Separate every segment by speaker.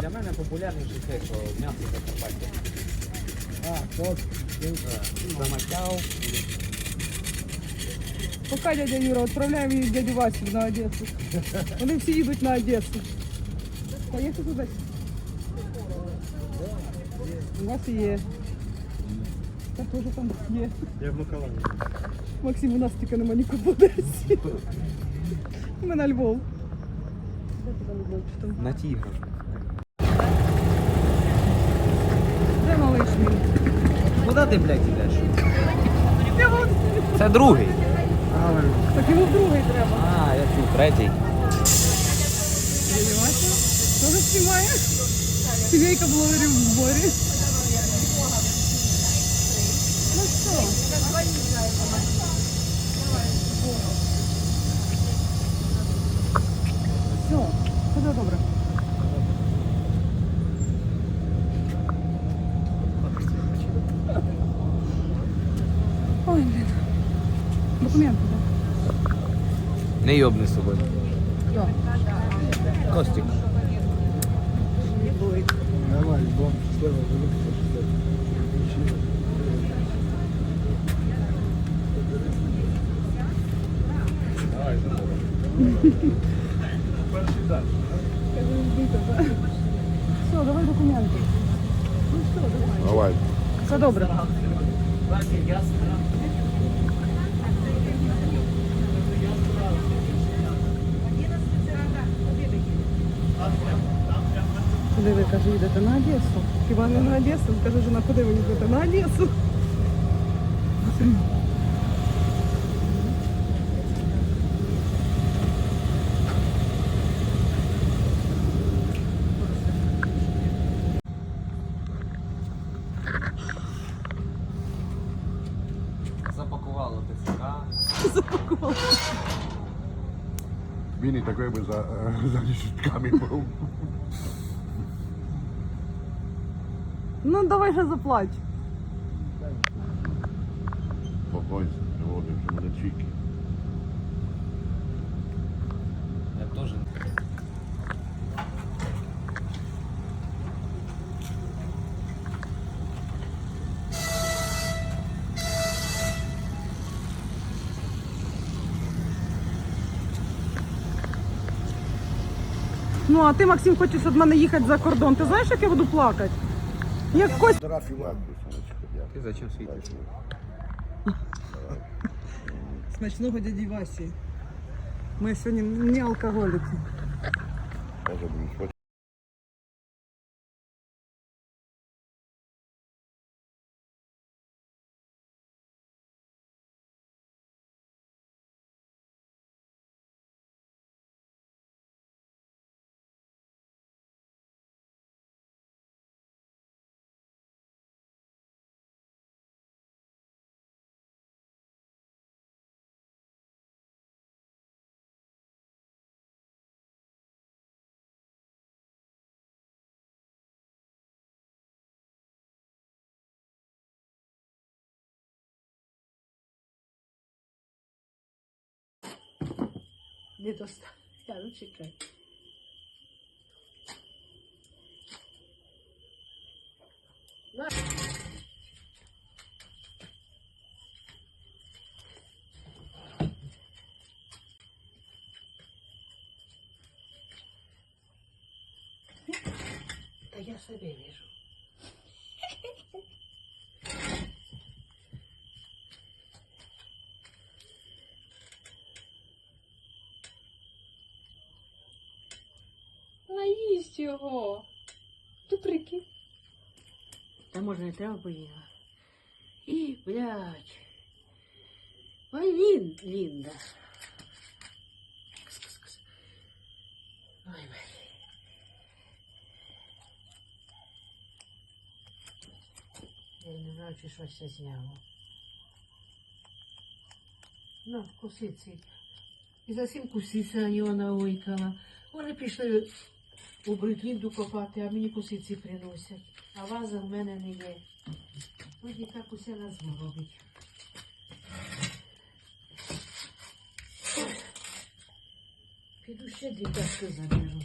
Speaker 1: Для мене популярніше те, що м'ясо Закарпаття.
Speaker 2: А, тот.
Speaker 1: Замочав.
Speaker 3: Пока дядя Юра, відправляємо її дядю Васю на Одесу. Вони всі їдуть на Одесу. Поїхали туди. У вас є. Я теж там є.
Speaker 2: Я в Миколаєві.
Speaker 3: Максим, у нас тільки нема нікого в Одесі. Ми на Львов. Де ти там Львов? Чи там?
Speaker 1: На тігр.
Speaker 3: Де малиш мій?
Speaker 1: Куди ти, блядь, йдеш? Це другий.
Speaker 3: Так йому другий треба.
Speaker 1: А, я чув, третій.
Speaker 3: Теж знімає. Сімейка блогерів в зборі. Ну що? Все, все добре. Ой, блін. Документи, так?
Speaker 1: Не йобни з собою.
Speaker 3: Да.
Speaker 1: Костік.
Speaker 2: Давай, бом, слева, великий. Давай,
Speaker 3: Все, давай документи. Ну що, давай.
Speaker 2: Давай.
Speaker 3: Все добре. Куди ви каже, їдете на Одесу? Хіба не на Одесу? Каже, жена, куди ви їдете? На Одесу.
Speaker 1: Запакувало ТЦК.
Speaker 4: Він і такий би за, за решетками був.
Speaker 3: Ну, давай ще заплач.
Speaker 4: Спокойно, сьогодні вже буде чіки.
Speaker 1: Я теж.
Speaker 3: Ну, а ти, Максим, хочеш від мене їхати за кордон. Ти знаєш, як я буду плакати? Як Кость.
Speaker 4: Тарас Іванович, сонечко,
Speaker 1: Ти
Speaker 4: дякую.
Speaker 1: зачем світиш?
Speaker 3: Смачного дяді Васі. Ми сьогодні не алкоголіки.
Speaker 5: Не достав. Я ну чекай. Та я собі вижу.
Speaker 6: Наїсть його. Ти прикинь.
Speaker 5: Та може не треба поїла. І, блядь. Ой, він, Лінда. Кс-кс-кс. Ой, блядь. Я не знаю, чи щось це зняло. Ну, кусиці. І за сім кусиця вона ойкала. Вони пішли у бригінду копати, а мені кусиці приносять. А ваза в мене не є. Ой, так усе нас робить. Піду ще дві ташки заберу.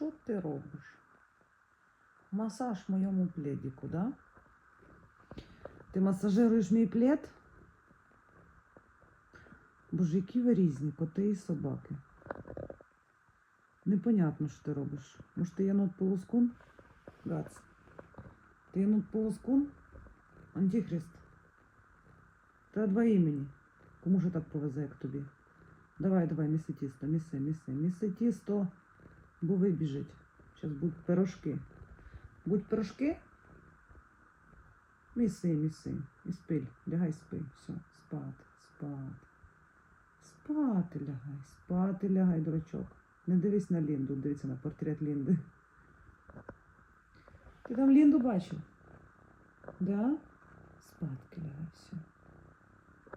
Speaker 7: Що ти робиш? Масаж моєму пледику, да? Ти масажируєш мій плед? Боже, які ви різні, коти і собаки. Непонятно, що ти робиш. Може, ти єнот полоскун? Гац. Ти єнот полоскун? Антихрист. Та два імені. Кому ж так повезе, як тобі? Давай, давай, міси тісто, міси, міси, міси тісто, бо вибіжить. Зараз будуть пирожки. Будуть пирожки? Міси, міси. І спи, лягай спи. Все, спати, спати. Спати лягай, спати лягай, дурачок. Не дивись на Лінду, дивися на портрет Лінди. Ти там Лінду бачив? Да? Спадки лягай, все.